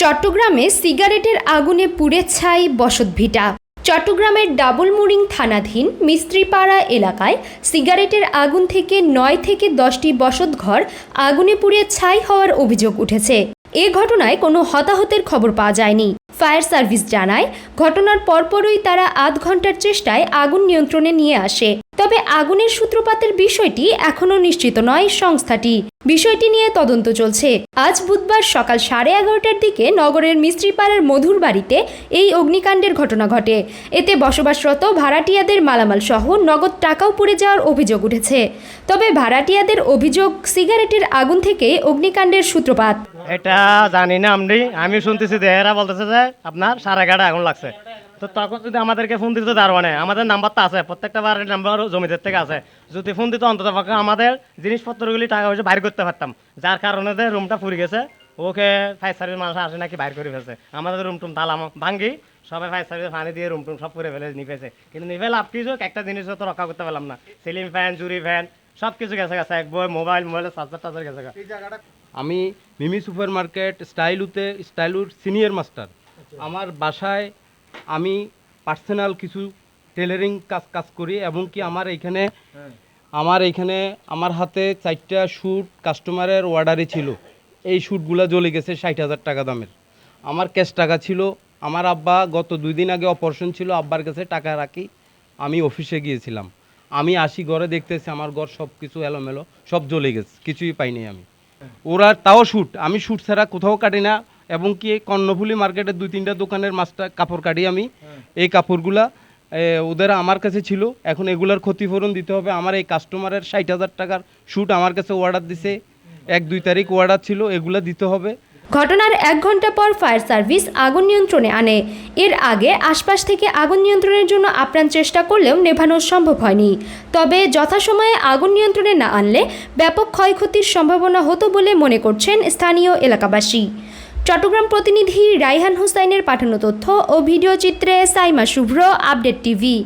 চট্টগ্রামে সিগারেটের আগুনে পুড়ে ছাই বসতভিটা। চট্টগ্রামের ডাবলমুরিং থানাধীন মিস্ত্রিপাড়া এলাকায় সিগারেটের আগুন থেকে নয় থেকে দশটি বসতঘর আগুনে পুড়ে ছাই হওয়ার অভিযোগ উঠেছে। এ ঘটনায় কোনো হতাহতের খবর পাওয়া যায়নি। ফায়ার সার্ভিস জানায়, ঘটনার পরপরই তারা আধ ঘণ্টার চেষ্টায় আগুন নিয়ন্ত্রণে নিয়ে আসে। তবে আগুনের সূত্রপাতের বিষয়টি এখনও নিশ্চিত নয় সংস্থাটি। বিষয়টি নিয়ে তদন্ত চলছে। আজ বুধবার সকাল সাড়ে এগারোটার দিকে নগরের মিস্ত্রিপাড়ার মধুর বাড়িতে এই অগ্নিকাণ্ডের ঘটনা ঘটে। এতে বসবাসরত ভাড়াটিয়াদের মালামাল সহ নগদ টাকাও পড়ে যাওয়ার অভিযোগ উঠেছে। তবে ভাড়াটিয়াদের অভিযোগ, সিগারেটের আগুন থেকে অগ্নিকাণ্ডের সূত্রপাত। এটা জানি না আমি আমি শুনতেছি বলতেছে যে আপনার সাড়ে এগারোটা আগুন লাগছে। তো তখন যদি আমাদেরকে ফোন দিতে পারব না আমাদের নাম্বারটা আছে প্রত্যেকটা বাড়ির নাম্বার জমিদের থেকে আছে। যদি ফোন দিত অন্তত পক্ষে আমাদের জিনিসপত্রগুলি টাকা পয়সা বাইর করতে পারতাম। যার কারণে যে রুমটা ফুরে গেছে ওকে ফায়ার সার্ভিস মানুষ আসে নাকি বাইর করে ফেলছে। আমাদের রুম টুম তালাম ভাঙ্গি সবাই ফায়ার সার্ভিস পানি দিয়ে রুম টুম সব করে ফেলে নিপেছে কিন্তু নিভে লাভ কিছু একটা জিনিস তো রক্ষা করতে পারলাম না। সিলিং ফ্যান জুরি ফ্যান সব কিছু গেছে গেছে এক বই মোবাইল মোবাইলের চার্জার টার্জার গেছে আমি মিমি সুপার মার্কেট স্টাইলুতে স্টাইলুর সিনিয়র মাস্টার আমার বাসায় আমি পার্সোনাল কিছু টেলারিং কাজ কাজ করি এবং কি আমার এইখানে আমার এইখানে আমার হাতে চারটা শ্যুট কাস্টমারের অর্ডারই ছিল। এই শ্যুটগুলো জ্বলে গেছে ষাট হাজার টাকা দামের। আমার ক্যাশ টাকা ছিল। আমার আব্বা গত দুই দিন আগে অপারেশন ছিল আব্বার কাছে টাকা রাখি আমি অফিসে গিয়েছিলাম। আমি আসি ঘরে দেখতেছি আমার ঘর সব কিছু এলোমেলো সব জ্বলে গেছে কিছুই পাইনি আমি। ওরা তাও শ্যুট আমি শ্যুট ছাড়া কোথাও কাটি না। এবং কি কর্ণফুলি মার্কেটের দুই তিনটা দোকানের মাছটা কাপড় কাটি আমি। এই কাপড়গুলা ওদের আমার কাছে ছিল। এখন এগুলার ক্ষতিপূরণ দিতে হবে। আমার এই কাস্টমারের ষাট হাজার টাকার শ্যুট আমার কাছে অর্ডার দিছে। এক দুই তারিখ অর্ডার ছিল এগুলা দিতে হবে। ঘটনার এক ঘণ্টা পর ফায়ার সার্ভিস আগুন নিয়ন্ত্রণে আনে। এর আগে আশপাশ থেকে আগুন নিয়ন্ত্রণের জন্য আপ্রাণ চেষ্টা করলেও নেভানো সম্ভব হয়নি। তবে যথাসময়ে আগুন নিয়ন্ত্রণে না আনলে ব্যাপক ক্ষয়ক্ষতির সম্ভাবনা হতো বলে মনে করছেন স্থানীয় এলাকাবাসী। চট্টগ্রাম প্রতিনিধি রাইহান হুসাইনের পাঠানো তথ্য ও ভিডিও চিত্রে সাইমা শুভ্র আপডেট টিভি।